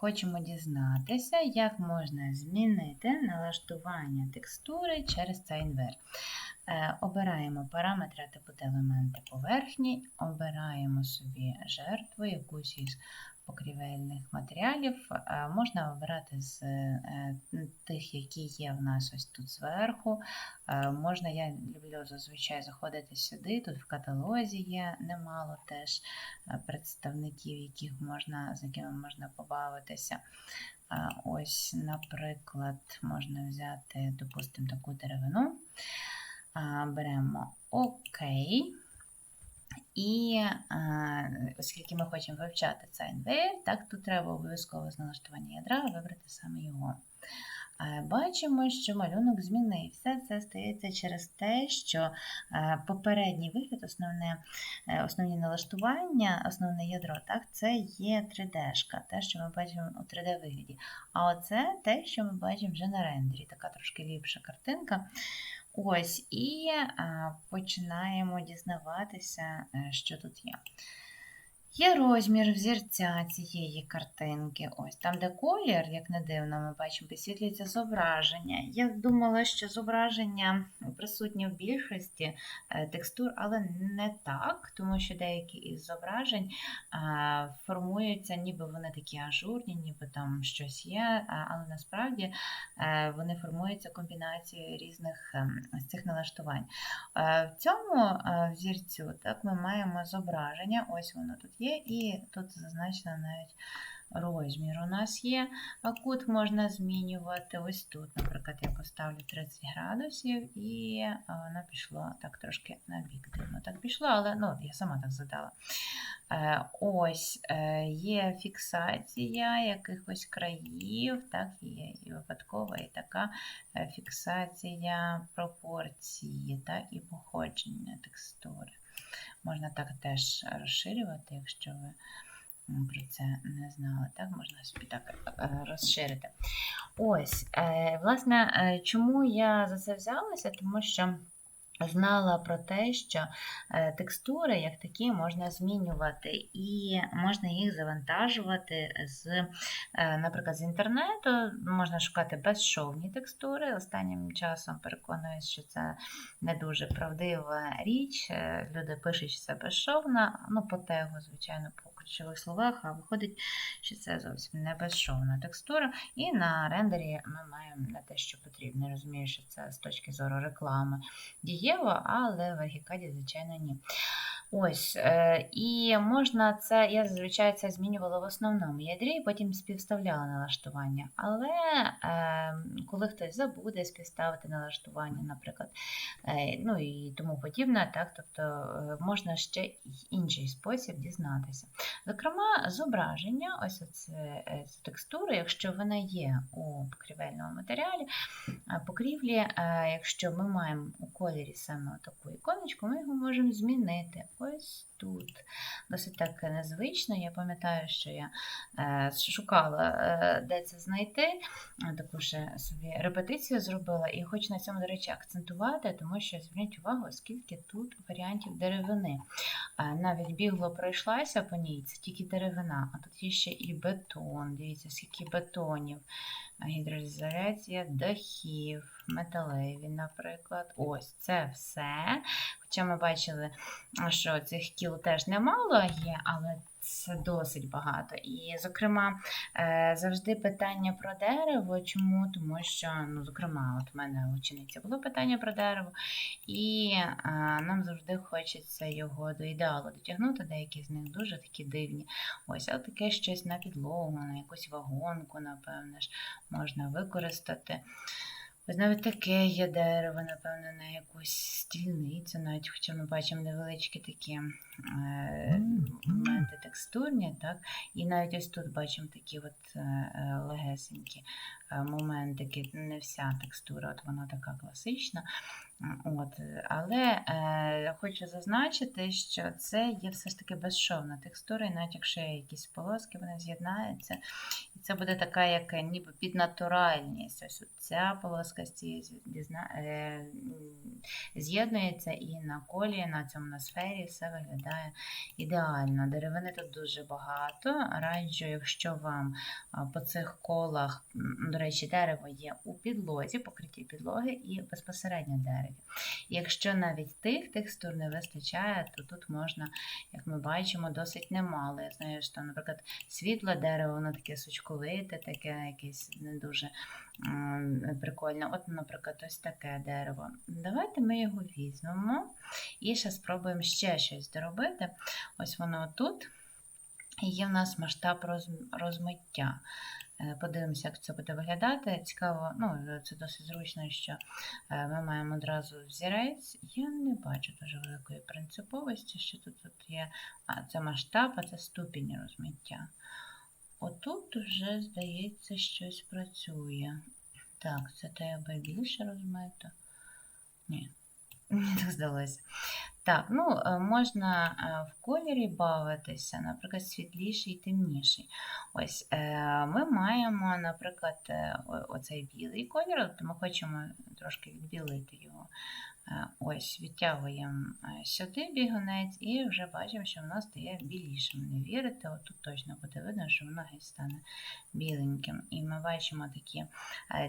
Хочемо дізнатися, як можна змінити налаштування текстури через цей інвер. Е, Обираємо параметри типу елементи поверхні, обираємо собі жертву, якусь із покрівельних матеріалів. Е, Можна обирати з е, тих, які є в нас ось тут зверху. Е, Можна, я люблю зазвичай заходити сюди, тут в каталозі є немало теж е, представників, яких можна, з якими можна побавитися. Ось, наприклад, можна взяти, допустимо, таку деревину. Беремо ОК. І а, оскільки ми хочемо вивчати цей інвейр, так тут треба обов'язково з налаштування ядра вибрати саме його. А, Бачимо, що малюнок змінився. Це стається через те, що е, попередній вигляд, основне, е, основні налаштування, основне ядро, так, це є 3D-шка, те, що ми бачимо у 3D-вигляді. А оце те, що ми бачимо вже на рендері, така трошки ліпша картинка. Ось, і починаємо дізнаватися, е, що тут є. Є розмір взірця цієї картинки. Ось там, де колір, як не дивно, ми бачимо, підсвітлюється зображення. Я думала, що зображення присутні в більшості е, текстур, але не так, тому що деякі із зображень а, формуються, ніби вони такі ажурні, ніби там щось є, а, але насправді е, вони формуються комбінацією різних з цих налаштувань. Е, В цьому е, взірцю так, ми маємо зображення, ось воно тут є, і тут зазначено навіть розмір у нас є. А кут можна змінювати ось тут. Наприклад, я поставлю 30 градусів, і воно пішло так трошки на бік. Дивно так пішло, але ну, я сама так задала. Е, Ось е, є фіксація якихось країв, так, є і випадкова, і така е, фіксація пропорції так, і походження текстури. Можна так теж розширювати, якщо ви про це не знали. Так, можна собі так е, розширити. Ось, е, власне, е, чому я за це взялася? Тому що. Знала про те, що е, текстури як такі можна змінювати, і можна їх завантажувати з, е, наприклад, з інтернету. Можна шукати безшовні текстури. Останнім часом переконуюсь, що це не дуже правдива річ. Е, Люди пишуть, що це безшовна, ну по тегу, звичайно, по ключових словах, а виходить, що це зовсім не безшовна текстура. І на рендері ми маємо не те, що потрібно. Розумію, що це з точки зору реклами дієво, але в Архікаді, звичайно, ні. Ось, е, і можна це, я зазвичай це змінювала в основному ядрі, і потім співставляла налаштування. Але е, коли хтось забуде співставити налаштування, наприклад, е, ну і тому подібне, так, тобто е, можна ще інший спосіб дізнатися. Зокрема, зображення, ось оце, текстура, якщо вона є у покрівельному матеріалі, покрівлі, якщо ми маємо у кольорі саме таку іконочку, ми його можемо змінити. Ось тут. Досить так незвично. Я пам'ятаю, що я е, шукала, е, де це знайти. Таку ще собі репетицію зробила. І хочу на цьому, до речі, акцентувати, тому що зверніть увагу, скільки тут варіантів деревини. Е, Навіть бігло пройшлася по ній, це тільки деревина, а тут є ще і бетон. Дивіться, скільки бетонів. Гідроізоляція дахів, металеві, наприклад. Ось це все. Хоча ми бачили, що цих кіл теж немало є, але це досить багато. І, зокрема, е, завжди питання про дерево. Чому? Тому що, ну, зокрема, от в мене в учениці було питання про дерево, і е, нам завжди хочеться його до ідеалу дотягнути. Деякі з них дуже такі дивні. Ось, а таке щось на підлогу, на якусь вагонку, напевне ж, можна використати. Ось навіть таке є дерево, напевно, на якусь стільницю, навіть хоча ми бачимо невеличкі такі е, моменти текстурні, так? І навіть ось тут бачимо такі от е, е, легесенькі е, моментики. Не вся текстура, от вона така класична. От, але е, хочу зазначити, що це є все ж таки безшовна текстура, і навіть якщо є якісь полоски, вони з'єднаються, і Це буде така, як ніби піднатуральність. Ось ця полоска е, з'єднується і на колі, на цьому на сфері все виглядає ідеально. Деревини тут дуже багато. Раджу, якщо вам по цих колах, до речі, дерево є у підлозі, покритті підлоги і безпосередньо дереві. Якщо навіть тих текстур не вистачає, то тут можна, як ми бачимо, досить немало. Я знаю, що, наприклад, світле дерево, воно таке сучковите, таке якесь не дуже м, прикольне. От, наприклад, ось таке дерево. Давайте ми його візьмемо і ще спробуємо ще щось доробити. Ось воно тут. І є в нас масштаб роз- розмиття. Е, Подивимося, як це буде виглядати. Цікаво, ну, це досить зручно, що е, ми маємо одразу взірець. Я не бачу дуже великої принциповості, що тут, тут є. А, це масштаб, а це ступінь розмиття. Отут вже, здається, щось працює. Так, це треба більше розмито. Ні, мені так здалося. Так, ну е, можна е, в кольорі бавитися, наприклад, світліший і темніший. Ось е, ми маємо, наприклад, оцей білий колір, ми хочемо трошки відбілити його. Ось, відтягуємо сюди бігунець і вже бачимо, що воно стає білішим. Не вірите, отут точно буде видно, що воно геть стане біленьким. І ми бачимо такі,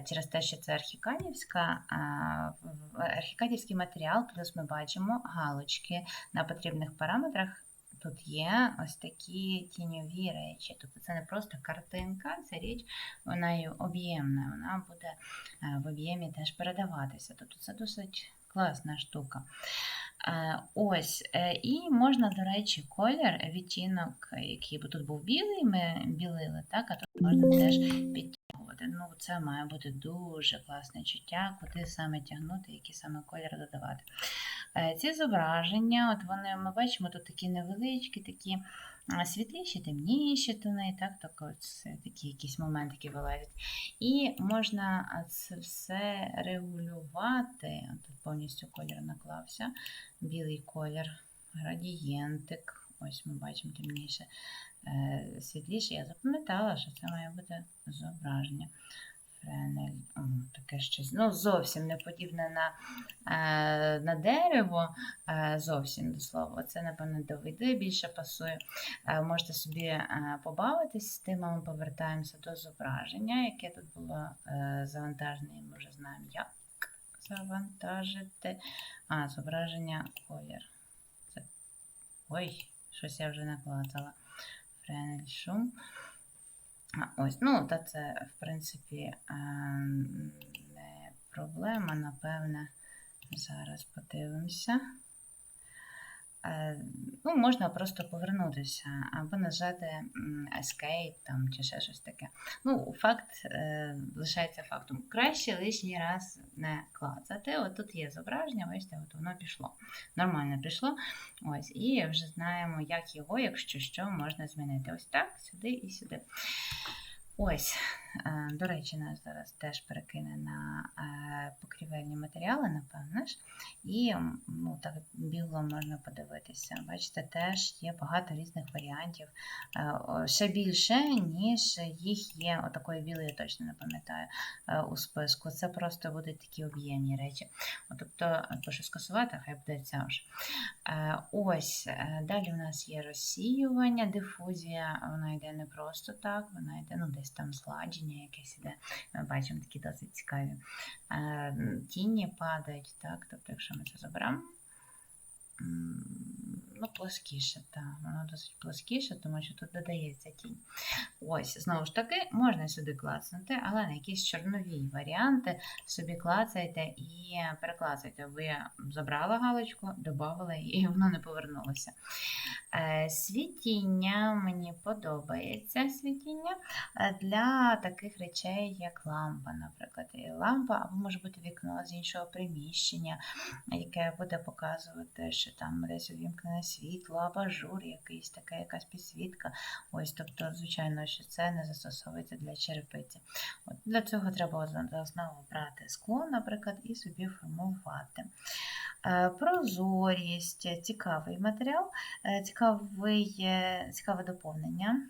через те, що це архікадівська, архікадівський матеріал, плюс ми бачимо галочки на потрібних параметрах. Тут є ось такі тіньові речі. Тобто це не просто картинка, ця річ, вона є об'ємна, вона буде е, в об'ємі теж передаватися. Тобто це досить класна штука. Е, Ось, е, і можна, до речі, колір, відтінок, який би тут був білий, ми білили, так, а тут можна теж підтягувати. Ну, це має бути дуже класне чуття, куди саме тягнути, який саме колір додавати. Е, Ці зображення, от вони, ми бачимо, тут такі невеличкі, такі світліші, темніші тони, так, так такі якісь моментики вилазять. І можна це все регулювати. Тут повністю колір наклався, білий колір, градієнтик. Ось ми бачимо темніше, світліше. Я запам'ятала, що це має бути зображення. Френель, таке щось. Ну, зовсім не подібне на, е, на дерево, е, зовсім до слова. Це, напевно, до види більше пасує. Е, можете собі е, побавитись з тим, а ми повертаємося до зображення, яке тут було е, завантажене, і ми вже знаємо, як завантажити. А, зображення колір. Це... Ой, щось я вже наклацала. А, ось, ну, та це, в принципі, е, не проблема, напевне. Зараз подивимося. Е, Ну, можна просто повернутися або нажати Escape там, чи ще щось таке. Ну, факт е, лишається фактом. Краще лишній раз не клацати. От тут є зображення, бачите, от воно пішло. Нормально пішло. Ось, і вже знаємо, як його, якщо що, можна змінити. Ось так, сюди і сюди. Ось, до речі, нас зараз теж перекине на е, покрівельні матеріали, напевно ж. І ну, так бігло можна подивитися. Бачите, теж є багато різних варіантів. Е, Ще більше, ніж їх є. Отакої білої я точно не пам'ятаю е, у списку. Це просто будуть такі об'ємні речі. Тобто, е, пишу скасувати, хай буде ця ж. Е, Ось, е, далі у нас є розсіювання, дифузія, вона йде не просто так, вона йде, ну, десь там згладження якесь іде. Ми бачимо такі досить цікаві. Тіні падають, так, тобто, якщо ми це заберемо, ну, плоскіше, так, воно досить плоскіше, тому що тут додається тінь. Ось, знову ж таки, можна сюди клацнути, але на якісь чорнові варіанти собі клацайте і переклацайте. Ви забрали галочку, додали і воно не повернулося. Е, Світіння мені подобається світіння е, для таких речей, як лампа, наприклад. І лампа або може бути вікно з іншого приміщення, яке буде показувати, що там десь увімкнене світло, абажур, якийсь така якась підсвітка. Ось, тобто, звичайно, що це не застосовується для черепиці. От Для цього треба за основу брати скло, наприклад, і собі формувати. Е, Прозорість, цікавий матеріал, е, цікавий, е, цікаве доповнення.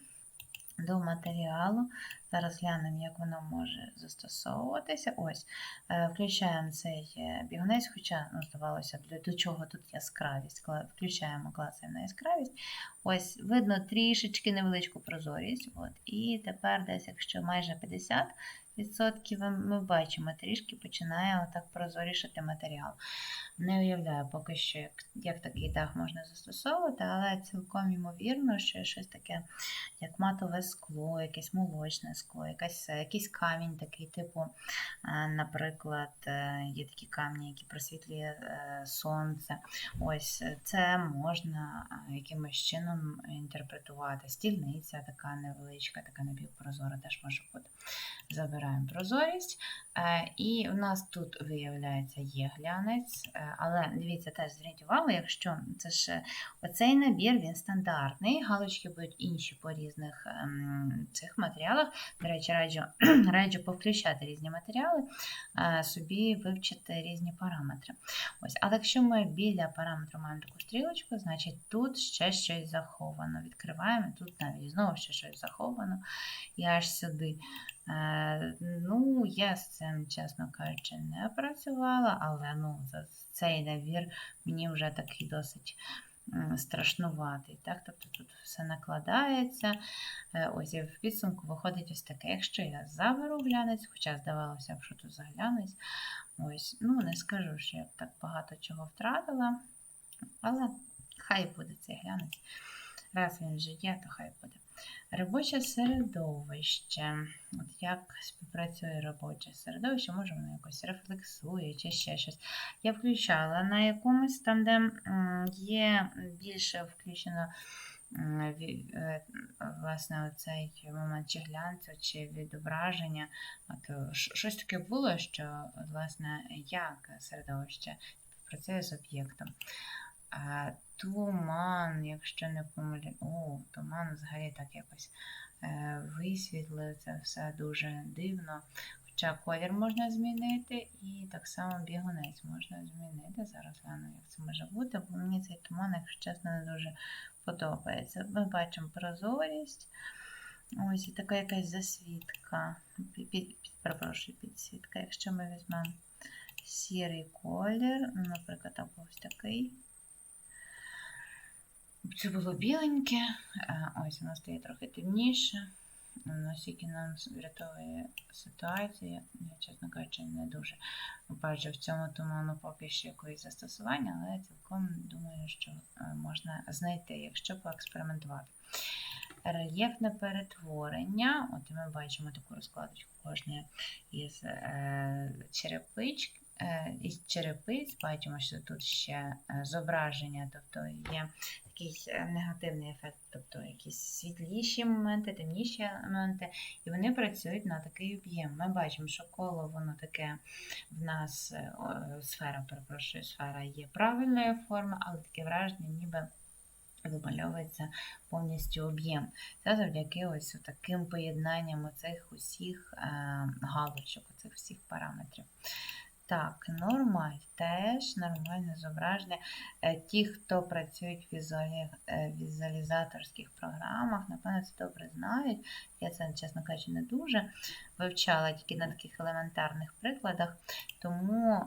до матеріалу. Зараз глянемо, як воно може застосовуватися. Ось, е, включаємо цей е, бігунець, хоча, ну, здавалося, для до чого тут яскравість. Включаємо, клацаємо на яскравість. Ось, видно трішечки невеличку прозорість. От. І тепер десь, якщо майже 50%, ми- бачимо, трішки починає отак прозорішати матеріал. Не уявляю поки що, як, як такий дах можна застосовувати, але цілком ймовірно, що щось таке, як матове скло, якесь молочне скло, якась, якийсь камінь такий, типу, е, наприклад, е, є такі камні, які просвітлює е, сонце. Ось е, це можна е, якимось чином інтерпретувати. Стільниця така невеличка, така напівпрозора теж може бути. Забираємо прозорість. Е, І в нас тут, виявляється, є глянець, Е, але дивіться, теж зверніть увагу, якщо це ж оцей набір, він стандартний, галочки будуть інші по різних ем, цих матеріалах. До речі, раджу, раджу повключати різні матеріали, е, собі вивчити різні параметри. Ось, але якщо ми біля параметру маємо таку стрілочку, значить тут ще щось заховано. Відкриваємо, тут навіть знову ще щось заховано, і аж сюди. Е, Ну, я з цим, чесно кажучи, не працювала, але ну, цей набір мені вже такий досить страшнуватий. Так? Тобто тут все накладається. Е, Ось і в підсумку виходить ось таке. Якщо я заберу глянець, хоча здавалося б, що тут за глянець, ось, ну не скажу, що я б так багато чого втратила, але хай буде цей глянець. Раз він вже є, то хай буде. Робоче середовище. От як співпрацює робоче середовище, може воно якось рефлексує чи ще щось. Я включала на якомусь там, де є більше включено е, власне оцей момент чи глянцю, чи відображення. От, е, щось таке було, що власне як середовище працює з об'єктом. Туман, якщо не помилю. О, туман взагалі так якось е, висвітлив це все дуже дивно. Хоча колір можна змінити, і так само бігунець можна змінити. Зараз гляну, як це може бути, бо мені цей туман, якщо чесно, не дуже подобається. Ми бачимо прозорість. Ось і така якась засвітка. Під, під, перепрошую, підсвітка. Якщо ми візьмемо сірий колір, наприклад, або ось такий. Це було біленьке, а, ось воно стає трохи темніше. Наскільки нам врятовує ситуацію, я, чесно кажучи, не дуже бачу в цьому туману поки що якоїсь застосування, але цілком думаю, що е, можна знайти, якщо поекспериментувати. Рельєфне перетворення. От ми бачимо таку розкладочку кожної із е, черепички. е, Із черепиць бачимо, що тут ще е, зображення, тобто є якийсь е, негативний ефект, тобто якісь світліші моменти, темніші моменти, і вони працюють на такий об'єм. Ми бачимо, що коло воно таке в нас е, сфера, перепрошую, сфера є правильної форми, але таке враження, ніби вимальовується повністю об'єм. Це завдяки ось таким поєднанням оцих усіх е, галочок, оцих всіх параметрів. Так, нормаль теж нормальне зображення. Е, Ті, хто працюють в візуалі- е, візуалізаторських програмах, напевно, це добре знають. Я це, чесно кажучи, не дуже вивчала тільки на таких елементарних прикладах, тому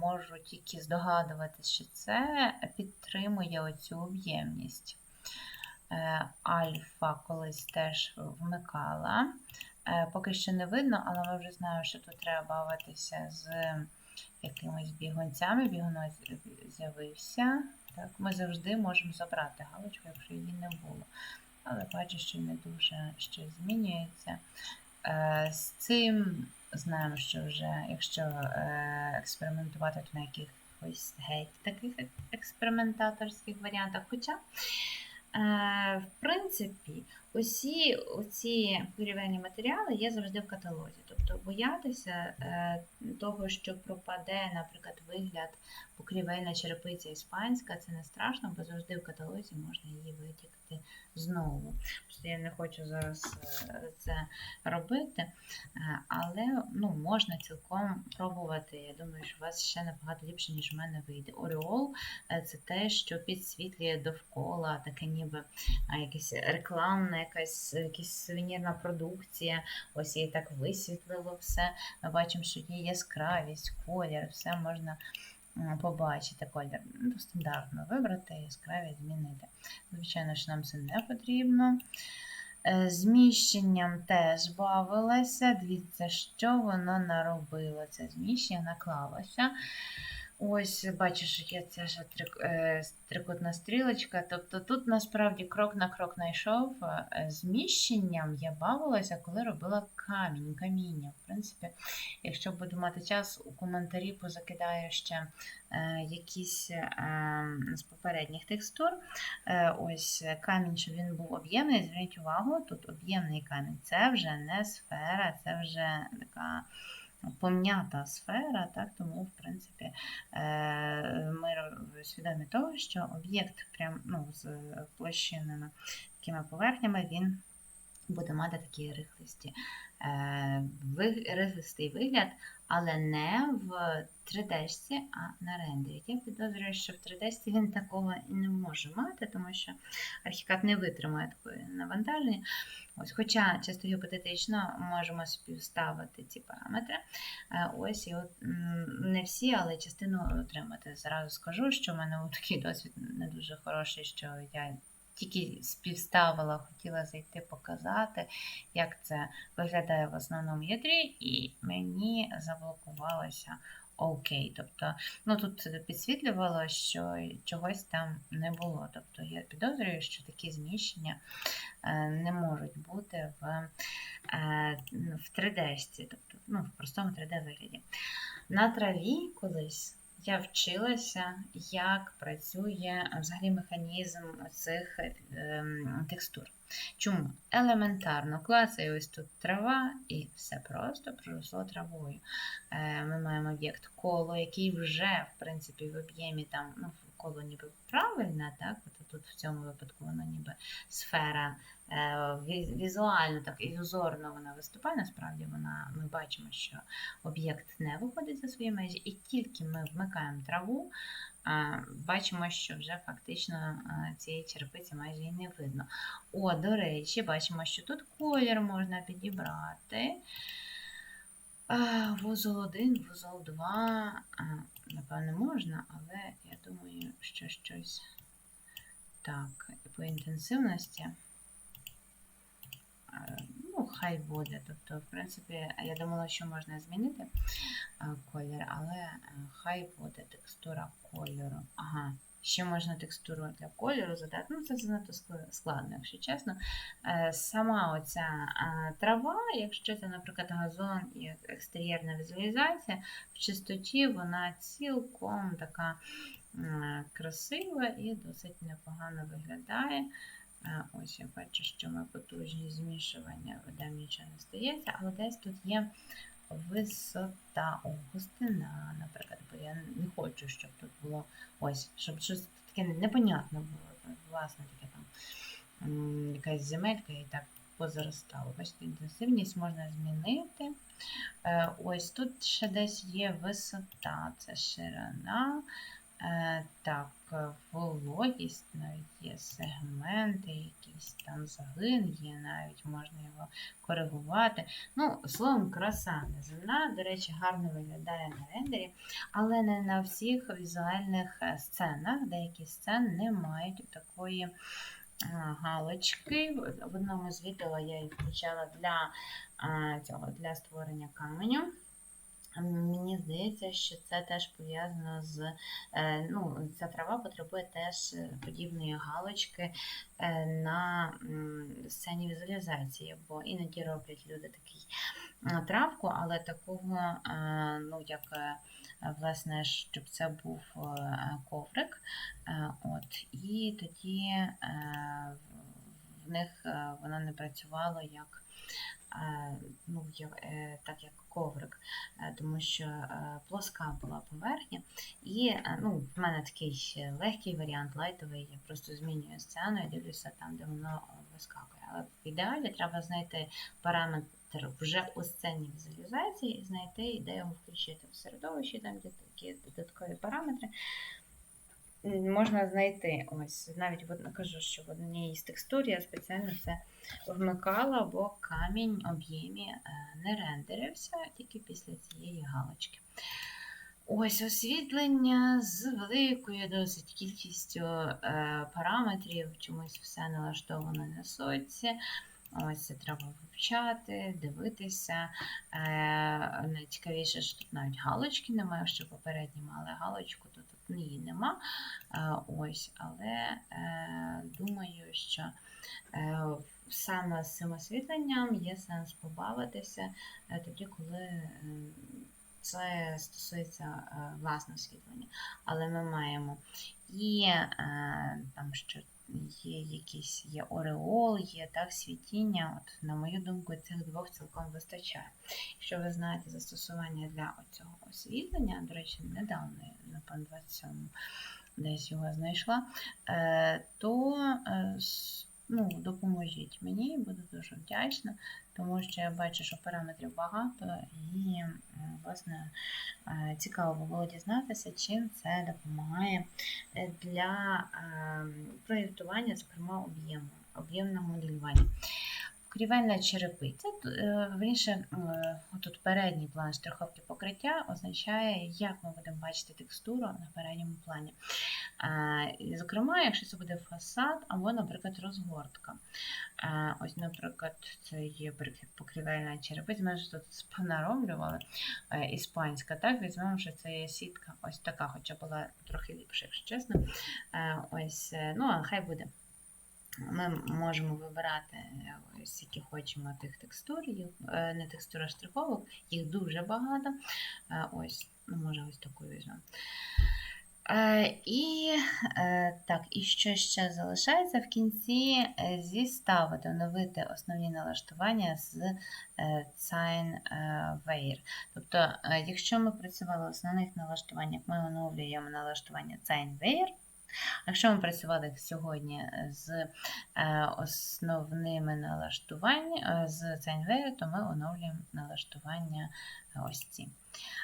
можу тільки здогадуватися, що це підтримує оцю об'ємність. Е, Альфа колись теж вмикала. Е, Поки що не видно, але ми вже знаємо, що тут треба бавитися з якимись бігунцями. Бігунець з'явився. Так, ми завжди можемо забрати галочку, якщо її не було. Але бачу, що не дуже щось змінюється. Е, З цим знаємо, що вже якщо е, експериментувати то на якихось геть таких експериментаторських варіантах. Хоча, в принципі, усі ці порівняння матеріали є завжди в каталозі. Тобто боятися е, того, що пропаде, наприклад, вигляд покрівельна черепиця іспанська, це не страшно, бо завжди в каталозі можна її витягти знову. Просто я не хочу зараз е, це робити, е, але ну, можна цілком пробувати. Я думаю, що у вас ще набагато ліпше, ніж в мене вийде. Оріол це те, що підсвітлює довкола, таке ніби а, якась якась, якась сувенірна продукція. Ось її так висвітлило все. Ми бачимо, що є яскравість, колір, все можна побачити колір. Ну, стандартно вибрати, яскравість змінити. Звичайно, що нам це не потрібно. Е, Зміщенням теж бавилася. Дивіться, що воно наробило. Це зміщення наклалося. Ось, бачиш, є ця ж е, трикутна стрілочка. Тобто тут насправді крок на крок знайшов. Е, Зміщенням я бавилася, коли робила камінь, каміння. В принципі, якщо буду мати час, у коментарі позакидаю ще е, якісь з попередніх текстур. Ось камінь, щоб він був об'ємний. Зверніть увагу, тут об'ємний камінь. Це вже не сфера, це вже така пом'ята сфера, так, тому, в принципі, е, ми свідомі того, що об'єкт прям, ну, з площинами такими поверхнями, він буде мати такі рихлисті, е, рихлистий вигляд, але не в 3D, а на рендері. Я підозрюю, що в 3D він такого не може мати, тому що архікад не витримає такої навантаження. Ось, хоча чисто гіпотетично можемо співставити ці параметри. Е, Ось і от, не всі, але частину отримати. Зразу скажу, що в мене такий досвід не дуже хороший, що я тільки співставила, хотіла зайти показати, як це виглядає в основному ядрі, і мені заблокувалося окей. Тобто, ну тут підсвітлювало, що чогось там не було. Тобто я підозрюю, що такі зміщення е, не можуть бути в, е, в 3D, тобто ну, в простому 3D вигляді. На траві колись я вчилася, як працює взагалі механізм цих ем, текстур. Чому? Елементарно клацаю ось тут трава, і все просто проросло травою. Е, Ми маємо об'єкт коло, який вже, в принципі, в об'ємі там, ну, коло ніби правильне, так? От тут в цьому випадку воно ніби сфера візуально, так ілюзорно вона виступає. Насправді вона, ми бачимо, що об'єкт не виходить за свої межі, і тільки ми вмикаємо траву, бачимо, що вже фактично цієї черепиці майже і не видно. О, до речі, бачимо, що тут колір можна підібрати. Вузол 1, вузол 2, а, напевно, можна, але я думаю, що щось так, по інтенсивності. Ну, хай буде. Тобто, в принципі, я думала, що можна змінити а, колір, але е, хай буде текстура кольору. Ага. Ще можна текстуру для кольору задати. Ну, це занадто складно, якщо чесно. Е, Сама оця е, трава, якщо це, наприклад, газон і екстер'єрна візуалізація, в чистоті вона цілком така красива і досить непогано виглядає. Ось я бачу, що ми потужні змішування ведемо, нічого не стається, але десь тут є висота о, густина, наприклад, бо я не хочу, щоб тут було ось, щоб щось таке непонятне було. Власне, таке там якась земелька і так позаростало. Бачите, інтенсивність можна змінити. Е, Ось тут ще десь є висота, це ширина. Е, Так, е, вологість, навіть є сегменти, якийсь там загин є, навіть можна його коригувати. Ну, словом, краса неземна, до речі, гарно виглядає на рендері, але не на всіх візуальних е, сценах. Деякі сцени не мають такої галочки. В одному з відео я її включала для для створення каменю. Мені здається, що це теж пов'язано з е, ну, ця трава потребує теж е, подібної галочки е, на сцені візуалізації, бо іноді роблять люди такий травку, але такого, ну як власне, щоб це був коврик. От, і тоді в- них воно не працювало як ну, я- е, так як коврик, е, тому що е, плоска була поверхня. І е, ну, в мене такий легкий варіант, лайтовий. Я просто змінюю сцену і дивлюся там, де воно вискакує. Але в ідеалі треба знайти параметр вже у сцені візуалізації знайти, де його включити в середовищі, там де такі додаткові параметри. Можна знайти ось навіть кажу, що в одній з текстур я спеціально це вмикала, бо камінь об'ємі е, не рендерився тільки після цієї галочки. Ось освітлення з великою досить кількістю е, параметрів, чомусь все налаштовано на соці. Ось це треба вивчати, дивитися. Е, найцікавіше, що тут навіть галочки немає, що попередні мали галочку, то тут її нема. Е, ось, але е, думаю, що е, саме з цим освітленням є сенс побавитися тоді, коли це стосується власне освітлення. Але ми маємо і там що є якісь є ореол, є так світіння. От, на мою думку, цих двох цілком вистачає. Якщо ви знаєте застосування для цього освітлення, до речі, недавно, напевно, 27 десь його знайшла, е, то е, ну, допоможіть мені, буду дуже вдячна, тому що я бачу, що параметрів багато і, власне, е, цікаво було дізнатися, чим це допомагає е, для е, проєктування, зокрема, об'єму, об'ємного моделювання. Покрівельна черепиця, е, е, тут передній план штриховки покриття означає, як ми будемо бачити текстуру на передньому плані. Е, Зокрема, якщо це буде фасад або, наприклад, розгортка. Ось, наприклад, це є покрівельна черепиця. Ми ж тут спонароблювали е, іспанська. Так, візьмемо, що це є сітка. Ось така, хоча була трохи ліпша, якщо чесно. Ось, ну, а хай буде. Ми можемо вибирати е, які хочемо тих текстур, е, не текстур, а штриховок, їх дуже багато. Е, Ось, ну, може, ось таку візьмемо. І так, і що ще залишається в кінці зіставити, оновити основні налаштування з Sign е, Тобто, якщо ми працювали в основних налаштуваннях, ми оновлюємо налаштування Sign Wire. Якщо ми працювали сьогодні з е, основними налаштуваннями з Sign то ми оновлюємо налаштування ці.